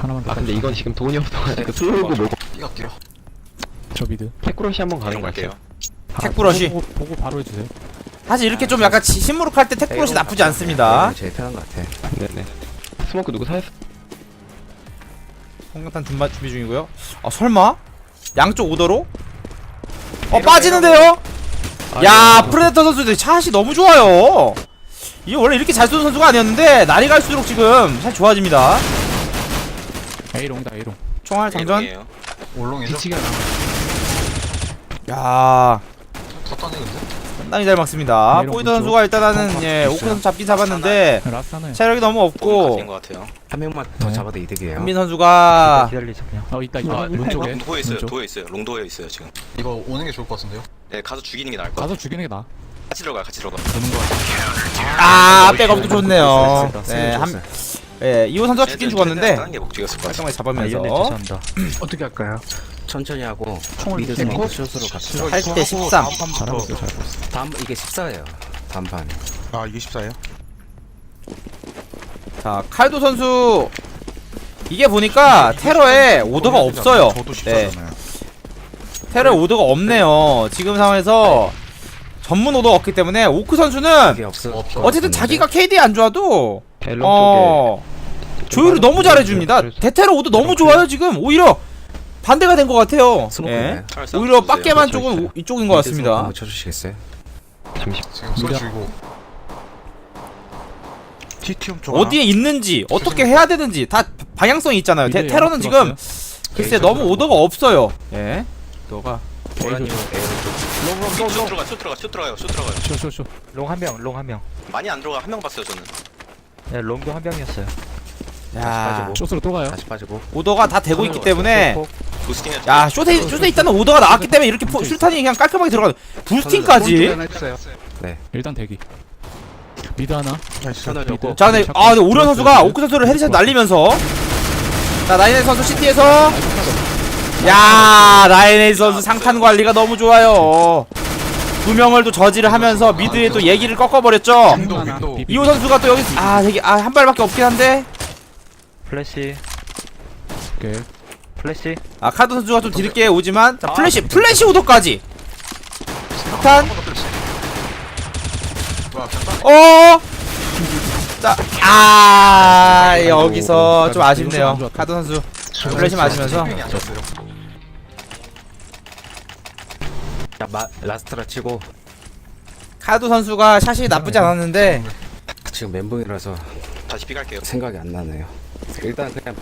하나만 더. 아 근데 이건 지금 돈이 없어가지고 슬로우고 뭐고 삐가 뛰어. 저 미드. 테크로시 한번 가는 거 갈게요. 같아요 아, 택 브러시. 보고, 보고 바로 해주세요. 사실 이렇게 좀 약간 지- 심무룩할 때 택브러시 나쁘지 않습니다. 제일 편한 것 같아. 네네 스모크 누구 사였어? 홍경탄 준비, 준비 중이고요. 아 설마? 양쪽 오더로? 어 빠지는데요? 야 프레데터 선수들 샷이 너무 좋아요. 이게 원래 이렇게 잘 쏘는 선수가 아니었는데 날이 갈수록 지금 샷 좋아집니다. A롱이다 A롱. 총알 장전. A롱이에요. 올롱이죠? 야더 따네 근데? 상당히 잘 막습니다. 왼쪽. 선수가 일단은 예 오크 있어요. 선수 잡긴 잡았는데 하나요. 체력이 너무 또 없고 가진 것 같아요. 한 명만 더 네. 잡아도 이득이에요. 현민 선수가 기다리자 그냥 어 있다 있다. 아, 문 쪽에. 롱도에 있어요. 왼쪽. 도에 있어요. 롱도에 있어요 지금. 이거 오는 게 좋을 것 같은데요? 네 가서 죽이는 게 나을 것 같아. 가서 죽이는 게 나아. 같이 들어가. 같이 들어가. 아 백업도 좋네요. 네, 네, 한한 예, 이호 선수가 죽긴 죽었는데 다른 게 목적이었을 것 같아. 깔끔하게 잡으면서 어떻게 할까요? 천천히 하고 총을 미드 쏘고. 스모크 숏으로 갑시다. 8대 13. 잘하고 있어 잘하고 있어. 다음 이게 14예요. 다음 판. 아 이게 14예요? 자 칼도 선수 이게 보니까 테러에 오더가 없어요. 저도 네. 14잖아요. 테러에 오더가 없네요. 지금 상황에서 전문 오더가 없기 때문에 오크 선수는. 없어. 어쨌든 자기가 KD 안 좋아도 앨런 어 조율을 너무 잘해줍니다. 대테러 오더 너무 좋아요 지금 오히려 반대가 된 것 같아요. 스모크 예. 네. 오히려. 빡게만 쪽은. 오- 이쪽인 것 같습니다. 쳐주시겠어요? 쪽에 잠시 지금 소리 줄이고 TTM 쪽 어디에 있는지 어떻게 해야 되는지 다 방향성이 있잖아요. 테, 미드에 테러는 지금. 글쎄 너무 오더가 없어요. 예. 너가 쪽. 슛 들어가. 슛 들어가요. 슛 들어가요. 쇼쇼쇼. 롱 한 명 롱 한 명 많이 안 들어가. 한 명 봤어요 저는. 네, 롱도 한 명이었어요 야 쇼스로 또 가요. 다시 빠지고. 오더가 다 되고 있기 때문에 부스팅 해줘. 야 쇼테 쇼테 있다는 오더가 나왔기 때문에 이렇게 포, 슈탄이 그냥 깔끔하게 들어가는 부스팅까지. 일단 대기. 미드 하나. 나이스 터널 줬고. 자 근데 아 근데 오련 선수가 오크 선수를 헤드샷 날리면서 자 라인의 선수 시티에서 야 라인의 선수 상탄 관리가 너무 좋아요. 두 명을 또 저지를 하면서 미드에 또 얘기를 꺾어버렸죠. 윈도우 하나. 윈도우 비비. 이호 선수가 또 여기 아 되게 아 한 발밖에 없긴 한데 플래시 오케이. 플래시 아 카드 선수가 좀 뒤늦게 오지만 자 플래시 플래시 오더까지 폭탄 어. 자 아 여기서 좀 아쉽네요 카드 선수 플래시 맞으면서 핑이 자, 마, 라스트라 치고. 카드 선수가 샷이 나쁘지 않았는데 지금 멘붕이라서 다시 삐 갈게요. 생각이 안 나네요. 일단 그냥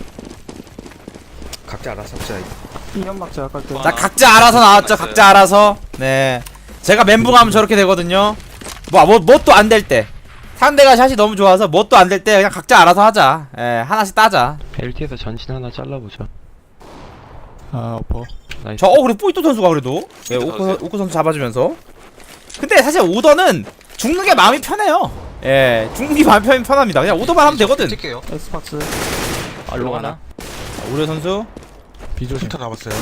각자 알아서 합시다. 자 각자 알아서 나왔죠 각자 알아서. 네. 제가 멘붕하면 저렇게 되거든요. 뭐뭐 또 안 될 때. 상대가 샷이 너무 좋아서 뭐 또 안 될 때 그냥 각자 알아서 하자. 예 하나씩 따자. LT에서 전신 하나 잘라보죠. 아 어퍼. 나이스. 저 어 그래 뿌이토 선수가 그래도. 예, 오크, 오크 선수 잡아주면서. 근데 사실 오더는 죽는 게 마음이 편해요. 예 죽는 게 마음이 편, 편합니다. 그냥 오더만 하면 되거든. 뛸게요. 알롱 하나? 우려 선수. 비조심. 힌트 남았어요.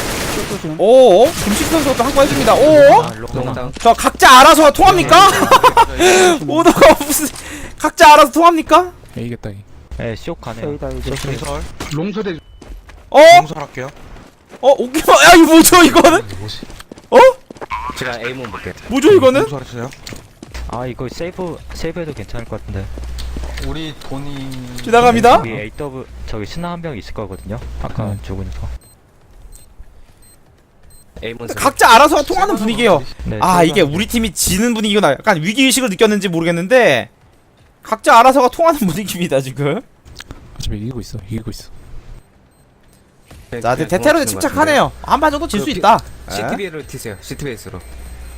오 김식 선수가 또한거 해줍니다. 오저 아, 롱 하나? 각자 알아서 통합니까? 오더가 무슨 각자 알아서 통합니까? A겠다 A. 네쇼 가네요. 롱설. 어? 롱설 할게요 어? 오기마 야 이거 뭐죠 이거는? 뭐지? 제가 에이몬 볼게요. 뭐죠 이거는? 했어요 아 이거 세이브 세이브해도 괜찮을 것 같은데 우리 돈이 지나갑니다 우리 AW 저기 신나 한명 있을 거거든요 아까 네. 죽으니까. 각자 알아서 통하는 분위기예요 네, 아 이게 우리 팀이 지는 분위기구나 약간 위기 의식을 느꼈는지 모르겠는데 각자 알아서가 통하는 분위기입니다 지금 어차피 이기고 있어. 이기고 있어. 자 데- 데테로에 침착하네요 한 판 정도 질 수 있다 예? CTB를 튀세요. CTBS로.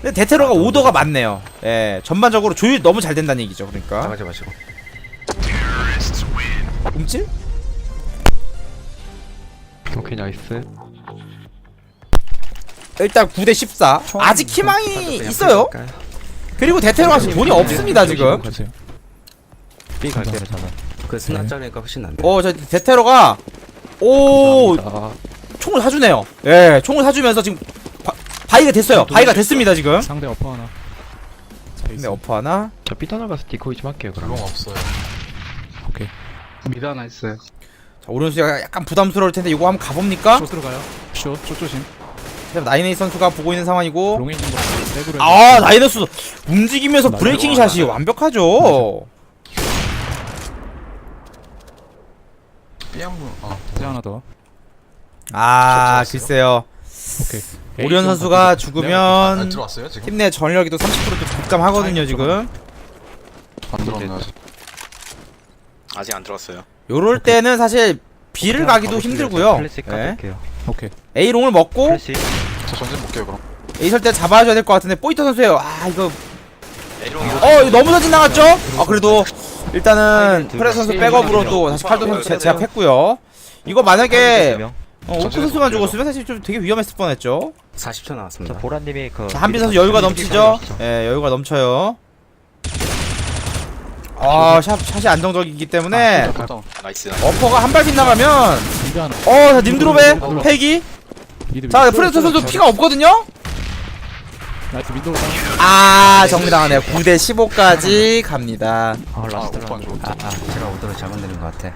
근데 데테로가 오더가 많네요 예 전반적으로 조율 너무 잘 된다는 얘기죠 그러니까 나가지 마시고. 움찔? 오케이 나이스 일단 9대 14 아직 희망이 있어요 그리고 데테로가 지금 돈이 없습니다 지금 가세요. B 갈게요 그 스나짜리니까 훨씬 안 돼. 어저 데테로가 오 아, 총을 사주네요 예 총을 사주면서 지금 바, 바이가 됐어요 바이가 됐습니다 지금 상대 어퍼 하나. 근데 어퍼 하나 저삐 떠나가서 디코이 좀 할게요 그럼 롱 없어요 오케이. 미드 하나 있어요 오른수가 약간 부담스러울 텐데 이거 한번 가봅니까? 쇼 들어가요. 쇼, 쇼 조심. 나인에이 선수가 보고 있는 상황이고 롱에 있는 거. 아 나이너스 움직이면서. 브레이킹 샷이 완벽하죠 삐양분 아해 하나 더. 아저 들어왔어요? 글쎄요 오케이. 오리온 A 선수가 아, 죽으면 들어왔어요 지금? 팀 내 전력이 또 30%도 급감하거든요 지금 안 들어왔나요? 아직? 아직 안 들어갔어요. 요럴 때는 사실 B를 가기도 힘들고요 플래시 네. 까볼게요. 오케이. A롱을 먹고 플래시. 저 전진 볼게요 그럼 A 설 때 잡아줘야 될 것 같은데 포이터 선수예요 아 이거 어 이거 너무 전진 나갔죠? 아 그래도 일단은 둘 프레스 선수 다 백업으로 또 다시 칼도 선수 제- 제압했고요 이거 만약에 명. 어, 오크 선수만 죽었으면 사실 좀 되게 위험했을 뻔했죠 40초 저 남았습니다. 보라님이 그. 자, 한빈 선수 여유가 넘치죠? 예, 여유가 넘쳐요. 아, 샷, 샷이 안정적이기 때문에 나이스. 어퍼가 한 발 빗나가면. 어, 자, 님드롭의 패기. 자. 프레스 선수 피가 없거든요? 나이스 가. 아, 정리당하네요. 9대 15까지 갑니다. 아아 라스트 오빠 안. 좋았다 아, 아, 제가 오더를 잘못 내린 것 같아.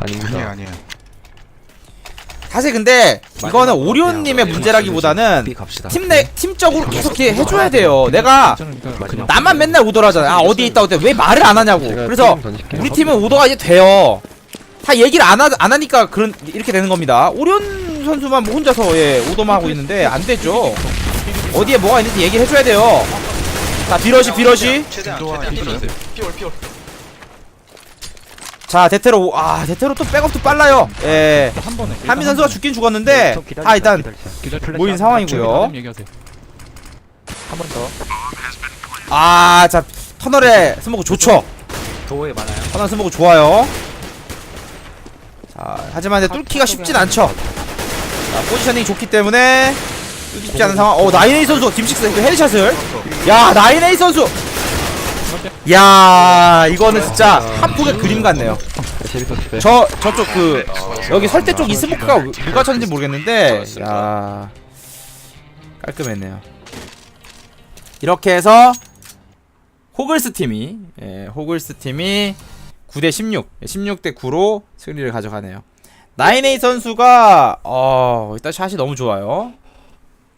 아닙니다. 아니에요 아니에요 사실 근데 이거는 오리온님의 문제라기보다는 B 갑시다. 팀 내, 팀적으로 계속 이렇게 해줘야 돼요. 내가. 나만 맨날 오더를 하잖아. 아, 어디에 있다고 때왜 말을 안 하냐고. 그래서 우리 팀은 오더가 이제 돼요. 다 얘기를 안, 하, 안 하니까 그런 이렇게 되는 겁니다. 오리온 선수만 뭐 혼자서 예, 오더만 하고 있는데 안 되죠. 어디에 뭐가 있는지 얘기를 해줘야 돼요. 자 비러시 비러시. 최대한 최대한 삐졌어요. 피올 피올 자 대테로 오- 아 대테로 또 백업도 빨라요. 예. 한 번에. 한민 선수가 죽긴 죽었는데 아 일단 모인 상황이고요. 얘기하세요. 한번 더. 아 자 터널에 스모크 좋죠. 도에 많아요. 터널 스모크 좋아요. 자 하지만 이제 뚫기가 쉽진 않죠. 자 포지셔닝이 좋기 때문에 쉽지 않은 상황. 어 나인에이 선수가 김식스 헤드샷을. 야 나인에이 선수. 야 이거는 진짜 한 폭의 그림 같네요. 저 저쪽 그 여기 설대 쪽 이 스모크가 누가 쳤는지 모르겠는데 야 깔끔했네요. 이렇게 해서 호글스 팀이 예, 호글스 팀이 9대 16, 16대 9로 승리를 가져가네요. 나인에이 선수가 어 일단 샷이 너무 좋아요.